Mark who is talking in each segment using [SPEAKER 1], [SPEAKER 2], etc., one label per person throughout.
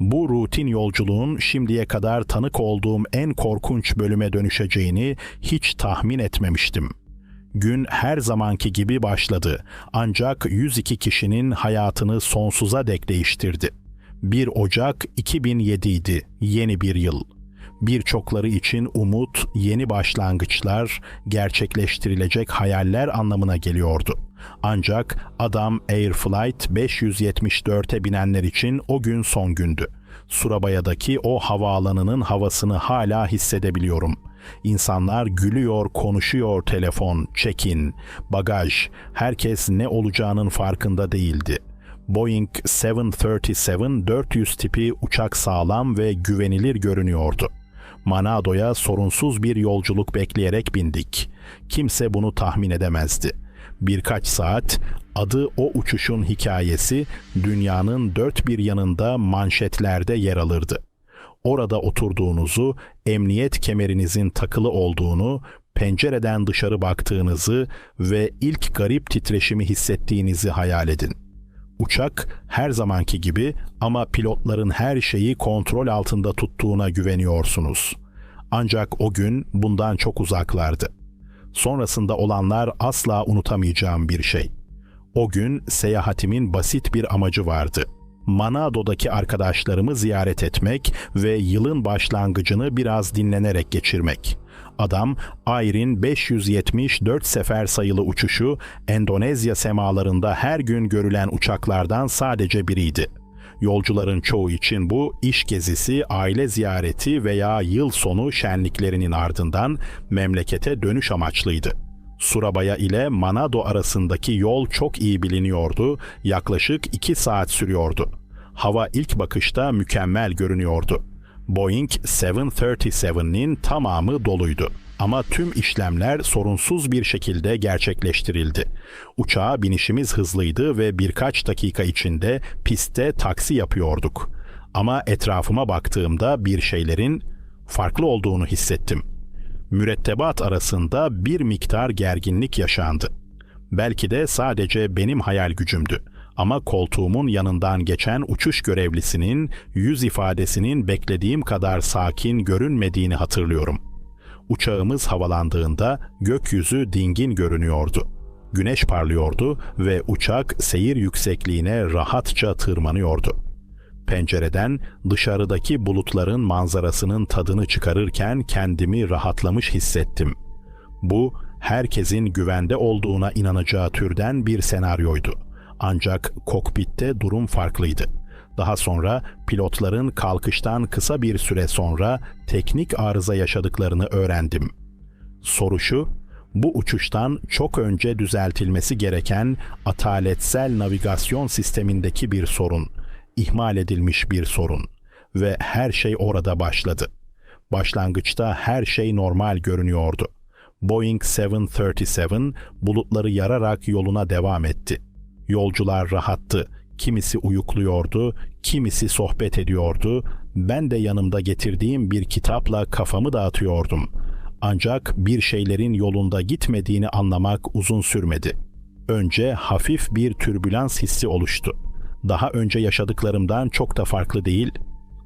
[SPEAKER 1] Bu rutin yolculuğun şimdiye kadar tanık olduğum en korkunç bölüme dönüşeceğini hiç tahmin etmemiştim. Gün her zamanki gibi başladı ancak 102 kişinin hayatını sonsuza dek değiştirdi. 1 Ocak 2007 idi, yeni bir yıl. Birçokları için umut, yeni başlangıçlar, gerçekleştirilecek hayaller anlamına geliyordu. Ancak adam Airflight 574'e binenler için o gün son gündü. Surabaya'daki o havaalanının havasını hala hissedebiliyorum. İnsanlar gülüyor, konuşuyor telefon, check-in, bagaj, herkes ne olacağının farkında değildi. Boeing 737-400 tipi uçak sağlam ve güvenilir görünüyordu. Manado'ya sorunsuz bir yolculuk bekleyerek bindik. Kimse bunu tahmin edemezdi. Birkaç saat adı o uçuşun hikayesi dünyanın dört bir yanında manşetlerde yer alırdı. Orada oturduğunuzu, emniyet kemerinizin takılı olduğunu, pencereden dışarı baktığınızı ve ilk garip titreşimi hissettiğinizi hayal edin. Uçak her zamanki gibi ama pilotların her şeyi kontrol altında tuttuğuna güveniyorsunuz. Ancak o gün bundan çok uzaklardı. Sonrasında olanlar asla unutamayacağım bir şey. O gün seyahatimin basit bir amacı vardı. Manado'daki arkadaşlarımı ziyaret etmek ve yılın başlangıcını biraz dinlenerek geçirmek. Adam Air'in 574 sefer sayılı uçuşu Endonezya semalarında her gün görülen uçaklardan sadece biriydi. Yolcuların çoğu için bu iş gezisi, aile ziyareti veya yıl sonu şenliklerinin ardından memlekete dönüş amaçlıydı. Surabaya ile Manado arasındaki yol çok iyi biliniyordu, yaklaşık 2 saat sürüyordu. Hava ilk bakışta mükemmel görünüyordu. Boeing 737'nin tamamı doluydu. Ama tüm işlemler sorunsuz bir şekilde gerçekleştirildi. Uçağa binişimiz hızlıydı ve birkaç dakika içinde pistte taksi yapıyorduk. Ama etrafıma baktığımda bir şeylerin farklı olduğunu hissettim. Mürettebat arasında bir miktar gerginlik yaşandı. Belki de sadece benim hayal gücümdü. Ama koltuğumun yanından geçen uçuş görevlisinin yüz ifadesinin beklediğim kadar sakin görünmediğini hatırlıyorum. Uçağımız havalandığında gökyüzü dingin görünüyordu. Güneş parlıyordu ve uçak seyir yüksekliğine rahatça tırmanıyordu. Pencereden dışarıdaki bulutların manzarasının tadını çıkarırken kendimi rahatlamış hissettim. Bu herkesin güvende olduğuna inanacağı türden bir senaryoydu. Ancak kokpitte durum farklıydı. Daha sonra pilotların kalkıştan kısa bir süre sonra teknik arıza yaşadıklarını öğrendim. Soru şu, bu uçuştan çok önce düzeltilmesi gereken ataletsel navigasyon sistemindeki bir sorun, ihmal edilmiş bir sorun ve her şey orada başladı. Başlangıçta her şey normal görünüyordu. Boeing 737 bulutları yararak yoluna devam etti. Yolcular rahattı. Kimisi uyukluyordu, kimisi sohbet ediyordu. Ben de yanımda getirdiğim bir kitapla kafamı dağıtıyordum. Ancak bir şeylerin yolunda gitmediğini anlamak uzun sürmedi. Önce hafif bir türbülans hissi oluştu. Daha önce yaşadıklarımdan çok da farklı değil.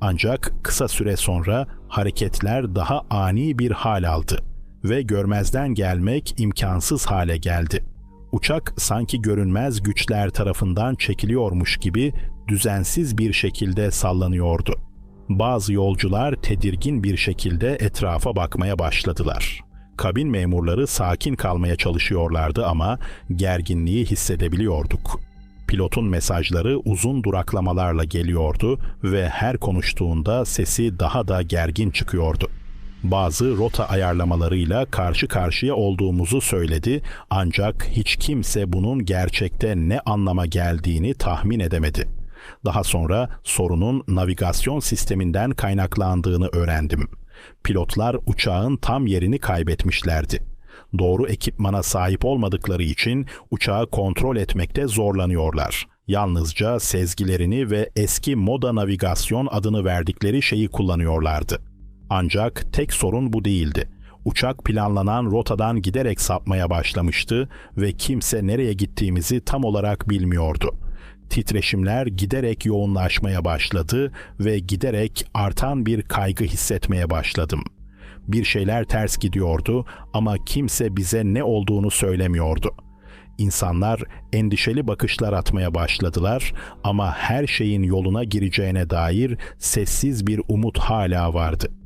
[SPEAKER 1] Ancak kısa süre sonra hareketler daha ani bir hal aldı ve görmezden gelmek imkansız hale geldi. Uçak sanki görünmez güçler tarafından çekiliyormuş gibi düzensiz bir şekilde sallanıyordu. Bazı yolcular tedirgin bir şekilde etrafa bakmaya başladılar. Kabin memurları sakin kalmaya çalışıyorlardı ama gerginliği hissedebiliyorduk. Pilotun mesajları uzun duraklamalarla geliyordu ve her konuştuğunda sesi daha da gergin çıkıyordu bazı rota ayarlamalarıyla karşı karşıya olduğumuzu söyledi ancak hiç kimse bunun gerçekte ne anlama geldiğini tahmin edemedi. Daha sonra sorunun navigasyon sisteminden kaynaklandığını öğrendim. Pilotlar uçağın tam yerini kaybetmişlerdi. Doğru ekipmana sahip olmadıkları için uçağı kontrol etmekte zorlanıyorlar. Yalnızca sezgilerini ve eski moda navigasyon adını verdikleri şeyi kullanıyorlardı. Ancak tek sorun bu değildi. Uçak planlanan rotadan giderek sapmaya başlamıştı ve kimse nereye gittiğimizi tam olarak bilmiyordu. Titreşimler giderek yoğunlaşmaya başladı ve giderek artan bir kaygı hissetmeye başladım. Bir şeyler ters gidiyordu ama kimse bize ne olduğunu söylemiyordu. İnsanlar endişeli bakışlar atmaya başladılar ama her şeyin yoluna gireceğine dair sessiz bir umut hala vardı.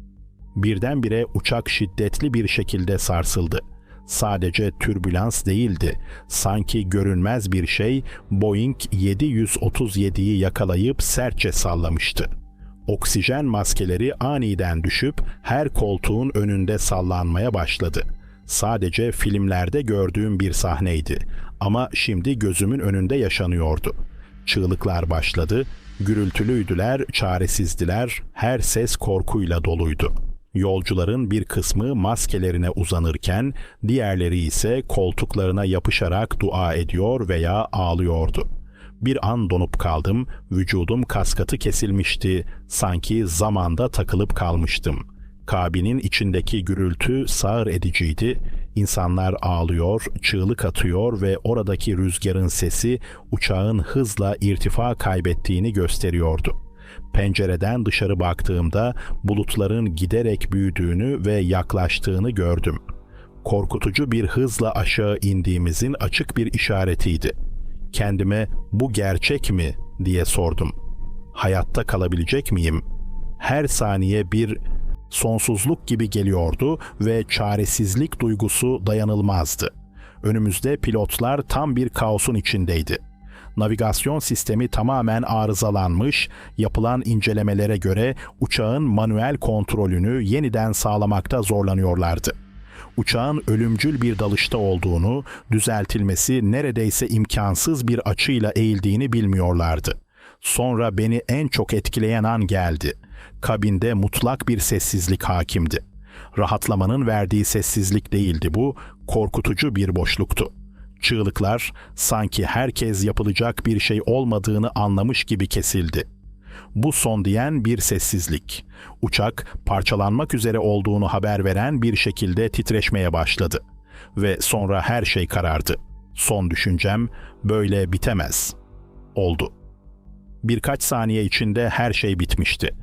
[SPEAKER 1] Birdenbire uçak şiddetli bir şekilde sarsıldı. Sadece türbülans değildi. Sanki görünmez bir şey Boeing 737'yi yakalayıp sertçe sallamıştı. Oksijen maskeleri aniden düşüp her koltuğun önünde sallanmaya başladı. Sadece filmlerde gördüğüm bir sahneydi ama şimdi gözümün önünde yaşanıyordu. Çığlıklar başladı, gürültülüydüler, çaresizdiler, her ses korkuyla doluydu. Yolcuların bir kısmı maskelerine uzanırken diğerleri ise koltuklarına yapışarak dua ediyor veya ağlıyordu. Bir an donup kaldım, vücudum kaskatı kesilmişti, sanki zamanda takılıp kalmıştım. Kabinin içindeki gürültü sağır ediciydi, İnsanlar ağlıyor, çığlık atıyor ve oradaki rüzgarın sesi uçağın hızla irtifa kaybettiğini gösteriyordu. Pencereden dışarı baktığımda bulutların giderek büyüdüğünü ve yaklaştığını gördüm. Korkutucu bir hızla aşağı indiğimizin açık bir işaretiydi. Kendime bu gerçek mi diye sordum. Hayatta kalabilecek miyim? Her saniye bir sonsuzluk gibi geliyordu ve çaresizlik duygusu dayanılmazdı. Önümüzde pilotlar tam bir kaosun içindeydi. Navigasyon sistemi tamamen arızalanmış, yapılan incelemelere göre uçağın manuel kontrolünü yeniden sağlamakta zorlanıyorlardı. Uçağın ölümcül bir dalışta olduğunu, düzeltilmesi neredeyse imkansız bir açıyla eğildiğini bilmiyorlardı. Sonra beni en çok etkileyen an geldi. Kabinde mutlak bir sessizlik hakimdi. Rahatlamanın verdiği sessizlik değildi bu, korkutucu bir boşluktu. Çığlıklar sanki herkes yapılacak bir şey olmadığını anlamış gibi kesildi. Bu son diyen bir sessizlik. Uçak parçalanmak üzere olduğunu haber veren bir şekilde titreşmeye başladı ve sonra her şey karardı. Son düşüncem böyle bitemez. Oldu. Birkaç saniye içinde her şey bitmişti.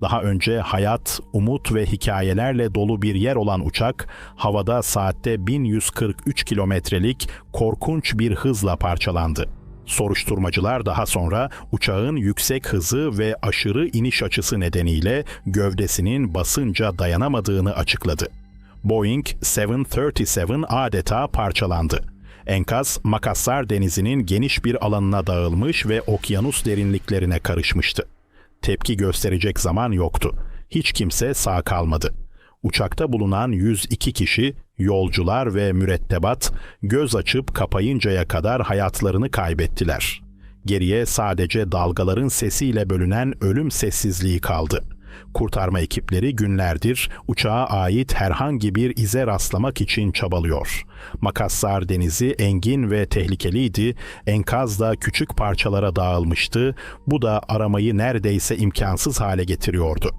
[SPEAKER 1] Daha önce hayat, umut ve hikayelerle dolu bir yer olan uçak, havada saatte 1143 kilometrelik korkunç bir hızla parçalandı. Soruşturmacılar daha sonra uçağın yüksek hızı ve aşırı iniş açısı nedeniyle gövdesinin basınca dayanamadığını açıkladı. Boeing 737 adeta parçalandı. Enkaz Makassar Denizi'nin geniş bir alanına dağılmış ve okyanus derinliklerine karışmıştı. Tepki gösterecek zaman yoktu. Hiç kimse sağ kalmadı. Uçakta bulunan 102 kişi, yolcular ve mürettebat göz açıp kapayıncaya kadar hayatlarını kaybettiler. Geriye sadece dalgaların sesiyle bölünen ölüm sessizliği kaldı. Kurtarma ekipleri günlerdir uçağa ait herhangi bir ize rastlamak için çabalıyor. Makassar denizi engin ve tehlikeliydi, enkaz da küçük parçalara dağılmıştı, bu da aramayı neredeyse imkansız hale getiriyordu.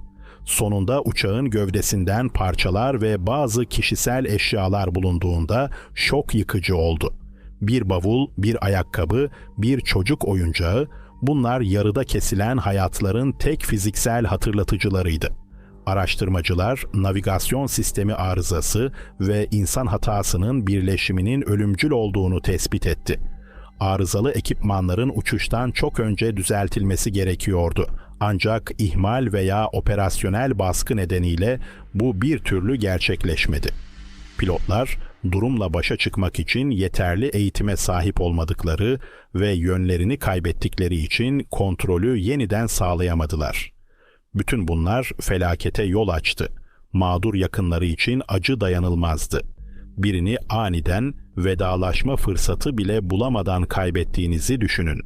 [SPEAKER 1] Sonunda uçağın gövdesinden parçalar ve bazı kişisel eşyalar bulunduğunda şok yıkıcı oldu. Bir bavul, bir ayakkabı, bir çocuk oyuncağı, bunlar yarıda kesilen hayatların tek fiziksel hatırlatıcılarıydı. Araştırmacılar navigasyon sistemi arızası ve insan hatasının birleşiminin ölümcül olduğunu tespit etti. Arızalı ekipmanların uçuştan çok önce düzeltilmesi gerekiyordu. Ancak ihmal veya operasyonel baskı nedeniyle bu bir türlü gerçekleşmedi. Pilotlar durumla başa çıkmak için yeterli eğitime sahip olmadıkları ve yönlerini kaybettikleri için kontrolü yeniden sağlayamadılar. Bütün bunlar felakete yol açtı. Mağdur yakınları için acı dayanılmazdı. Birini aniden vedalaşma fırsatı bile bulamadan kaybettiğinizi düşünün.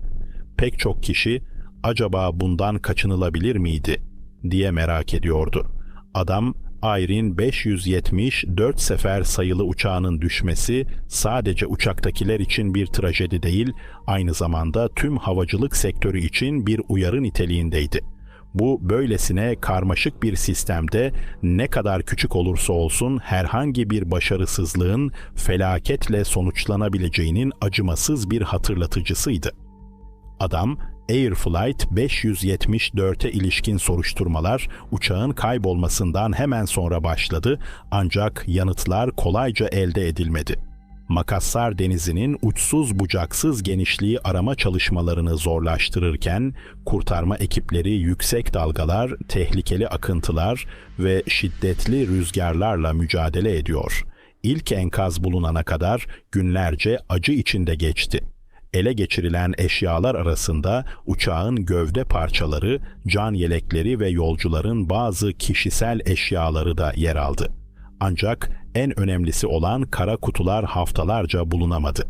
[SPEAKER 1] Pek çok kişi acaba bundan kaçınılabilir miydi diye merak ediyordu. Adam Ayr'in 574 sefer sayılı uçağının düşmesi sadece uçaktakiler için bir trajedi değil, aynı zamanda tüm havacılık sektörü için bir uyarı niteliğindeydi. Bu böylesine karmaşık bir sistemde ne kadar küçük olursa olsun herhangi bir başarısızlığın felaketle sonuçlanabileceğinin acımasız bir hatırlatıcısıydı. Adam Air Flight 574'e ilişkin soruşturmalar uçağın kaybolmasından hemen sonra başladı ancak yanıtlar kolayca elde edilmedi. Makassar Denizi'nin uçsuz bucaksız genişliği arama çalışmalarını zorlaştırırken kurtarma ekipleri yüksek dalgalar, tehlikeli akıntılar ve şiddetli rüzgarlarla mücadele ediyor. İlk enkaz bulunana kadar günlerce acı içinde geçti. Ele geçirilen eşyalar arasında uçağın gövde parçaları, can yelekleri ve yolcuların bazı kişisel eşyaları da yer aldı. Ancak en önemlisi olan kara kutular haftalarca bulunamadı.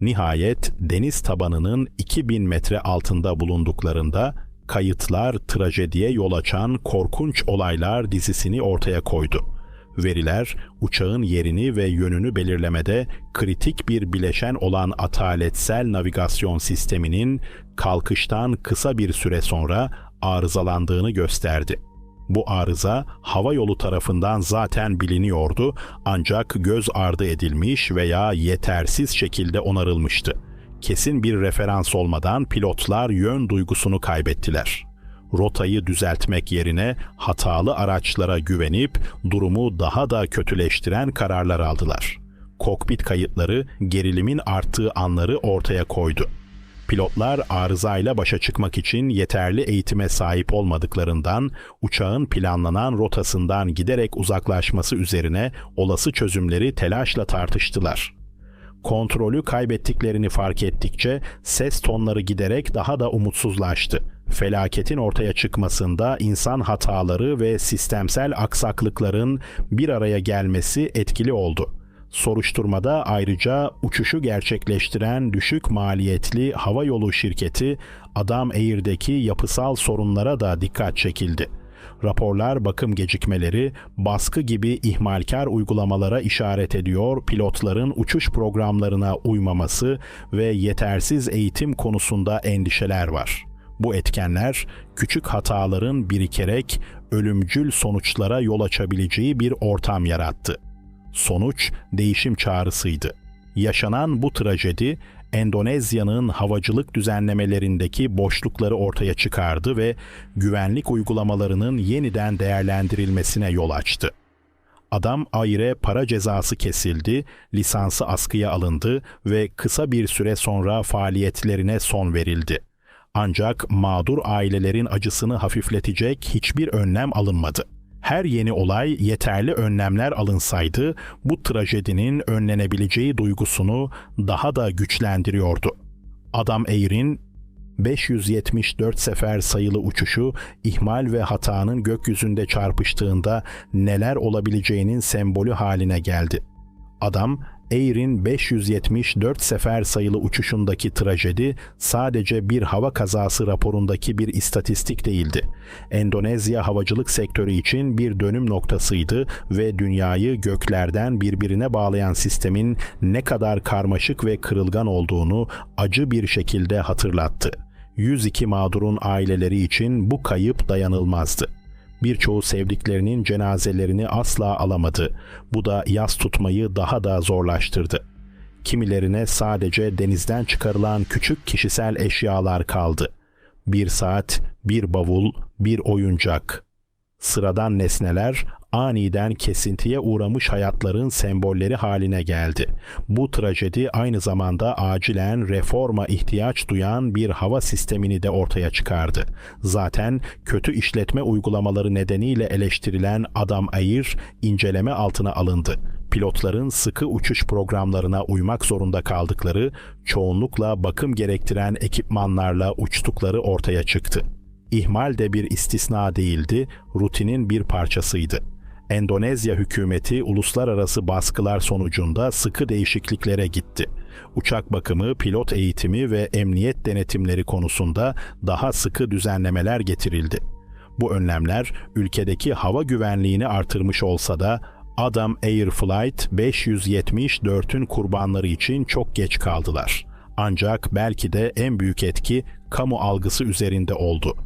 [SPEAKER 1] Nihayet deniz tabanının 2000 metre altında bulunduklarında kayıtlar trajediye yol açan korkunç olaylar dizisini ortaya koydu. Veriler uçağın yerini ve yönünü belirlemede kritik bir bileşen olan ataletsel navigasyon sisteminin kalkıştan kısa bir süre sonra arızalandığını gösterdi. Bu arıza hava yolu tarafından zaten biliniyordu ancak göz ardı edilmiş veya yetersiz şekilde onarılmıştı. Kesin bir referans olmadan pilotlar yön duygusunu kaybettiler. Rotayı düzeltmek yerine hatalı araçlara güvenip durumu daha da kötüleştiren kararlar aldılar. Kokpit kayıtları gerilimin arttığı anları ortaya koydu Pilotlar arızayla başa çıkmak için yeterli eğitime sahip olmadıklarından uçağın planlanan rotasından giderek uzaklaşması üzerine olası çözümleri telaşla tartıştılar. Kontrolü kaybettiklerini fark ettikçe ses tonları giderek daha da umutsuzlaştı. Felaketin ortaya çıkmasında insan hataları ve sistemsel aksaklıkların bir araya gelmesi etkili oldu. Soruşturmada ayrıca uçuşu gerçekleştiren düşük maliyetli hava yolu şirketi Adam Air'deki yapısal sorunlara da dikkat çekildi. Raporlar bakım gecikmeleri, baskı gibi ihmalkar uygulamalara işaret ediyor, pilotların uçuş programlarına uymaması ve yetersiz eğitim konusunda endişeler var. Bu etkenler küçük hataların birikerek ölümcül sonuçlara yol açabileceği bir ortam yarattı. Sonuç değişim çağrısıydı. Yaşanan bu trajedi Endonezya'nın havacılık düzenlemelerindeki boşlukları ortaya çıkardı ve güvenlik uygulamalarının yeniden değerlendirilmesine yol açtı. Adam Aire para cezası kesildi, lisansı askıya alındı ve kısa bir süre sonra faaliyetlerine son verildi. Ancak mağdur ailelerin acısını hafifletecek hiçbir önlem alınmadı her yeni olay yeterli önlemler alınsaydı bu trajedinin önlenebileceği duygusunu daha da güçlendiriyordu. Adam Air'in 574 sefer sayılı uçuşu ihmal ve hatanın gökyüzünde çarpıştığında neler olabileceğinin sembolü haline geldi. Adam Air'in 574 sefer sayılı uçuşundaki trajedi sadece bir hava kazası raporundaki bir istatistik değildi. Endonezya havacılık sektörü için bir dönüm noktasıydı ve dünyayı göklerden birbirine bağlayan sistemin ne kadar karmaşık ve kırılgan olduğunu acı bir şekilde hatırlattı. 102 mağdurun aileleri için bu kayıp dayanılmazdı birçoğu sevdiklerinin cenazelerini asla alamadı. Bu da yas tutmayı daha da zorlaştırdı. Kimilerine sadece denizden çıkarılan küçük kişisel eşyalar kaldı. Bir saat, bir bavul, bir oyuncak. Sıradan nesneler aniden kesintiye uğramış hayatların sembolleri haline geldi. Bu trajedi aynı zamanda acilen reforma ihtiyaç duyan bir hava sistemini de ortaya çıkardı. Zaten kötü işletme uygulamaları nedeniyle eleştirilen Adam Air inceleme altına alındı pilotların sıkı uçuş programlarına uymak zorunda kaldıkları, çoğunlukla bakım gerektiren ekipmanlarla uçtukları ortaya çıktı. İhmal de bir istisna değildi, rutinin bir parçasıydı. Endonezya hükümeti uluslararası baskılar sonucunda sıkı değişikliklere gitti. Uçak bakımı, pilot eğitimi ve emniyet denetimleri konusunda daha sıkı düzenlemeler getirildi. Bu önlemler ülkedeki hava güvenliğini artırmış olsa da Adam Air Flight 574'ün kurbanları için çok geç kaldılar. Ancak belki de en büyük etki kamu algısı üzerinde oldu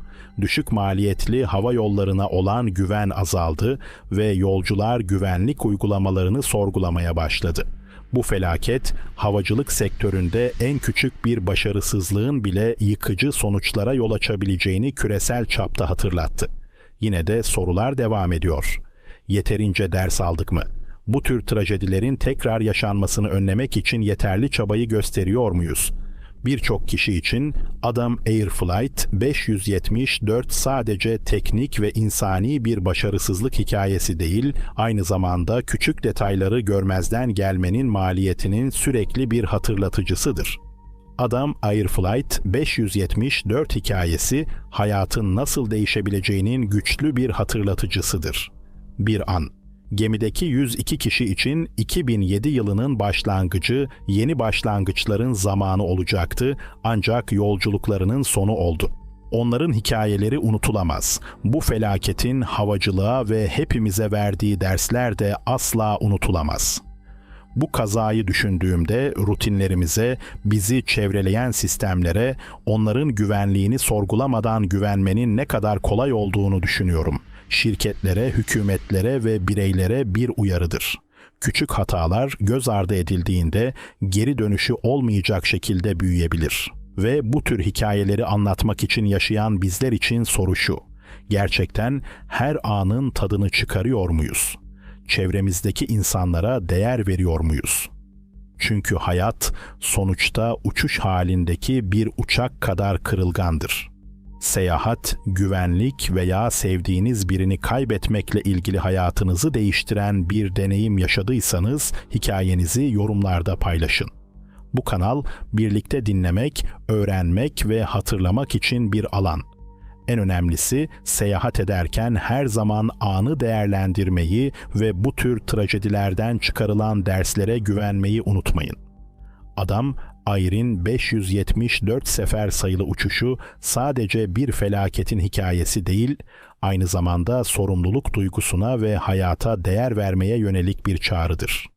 [SPEAKER 1] düşük maliyetli hava yollarına olan güven azaldı ve yolcular güvenlik uygulamalarını sorgulamaya başladı. Bu felaket havacılık sektöründe en küçük bir başarısızlığın bile yıkıcı sonuçlara yol açabileceğini küresel çapta hatırlattı. Yine de sorular devam ediyor. Yeterince ders aldık mı? Bu tür trajedilerin tekrar yaşanmasını önlemek için yeterli çabayı gösteriyor muyuz? Birçok kişi için Adam Air Flight 574 sadece teknik ve insani bir başarısızlık hikayesi değil, aynı zamanda küçük detayları görmezden gelmenin maliyetinin sürekli bir hatırlatıcısıdır. Adam Air Flight 574 hikayesi hayatın nasıl değişebileceğinin güçlü bir hatırlatıcısıdır. Bir an gemideki 102 kişi için 2007 yılının başlangıcı yeni başlangıçların zamanı olacaktı ancak yolculuklarının sonu oldu. Onların hikayeleri unutulamaz. Bu felaketin havacılığa ve hepimize verdiği dersler de asla unutulamaz. Bu kazayı düşündüğümde rutinlerimize, bizi çevreleyen sistemlere, onların güvenliğini sorgulamadan güvenmenin ne kadar kolay olduğunu düşünüyorum. Şirketlere, hükümetlere ve bireylere bir uyarıdır. Küçük hatalar göz ardı edildiğinde geri dönüşü olmayacak şekilde büyüyebilir. Ve bu tür hikayeleri anlatmak için yaşayan bizler için soru şu. Gerçekten her anın tadını çıkarıyor muyuz?'' çevremizdeki insanlara değer veriyor muyuz? Çünkü hayat sonuçta uçuş halindeki bir uçak kadar kırılgandır. Seyahat, güvenlik veya sevdiğiniz birini kaybetmekle ilgili hayatınızı değiştiren bir deneyim yaşadıysanız hikayenizi yorumlarda paylaşın. Bu kanal birlikte dinlemek, öğrenmek ve hatırlamak için bir alan. En önemlisi seyahat ederken her zaman anı değerlendirmeyi ve bu tür trajedilerden çıkarılan derslere güvenmeyi unutmayın. Adam Ayr'in 574 sefer sayılı uçuşu sadece bir felaketin hikayesi değil, aynı zamanda sorumluluk duygusuna ve hayata değer vermeye yönelik bir çağrıdır.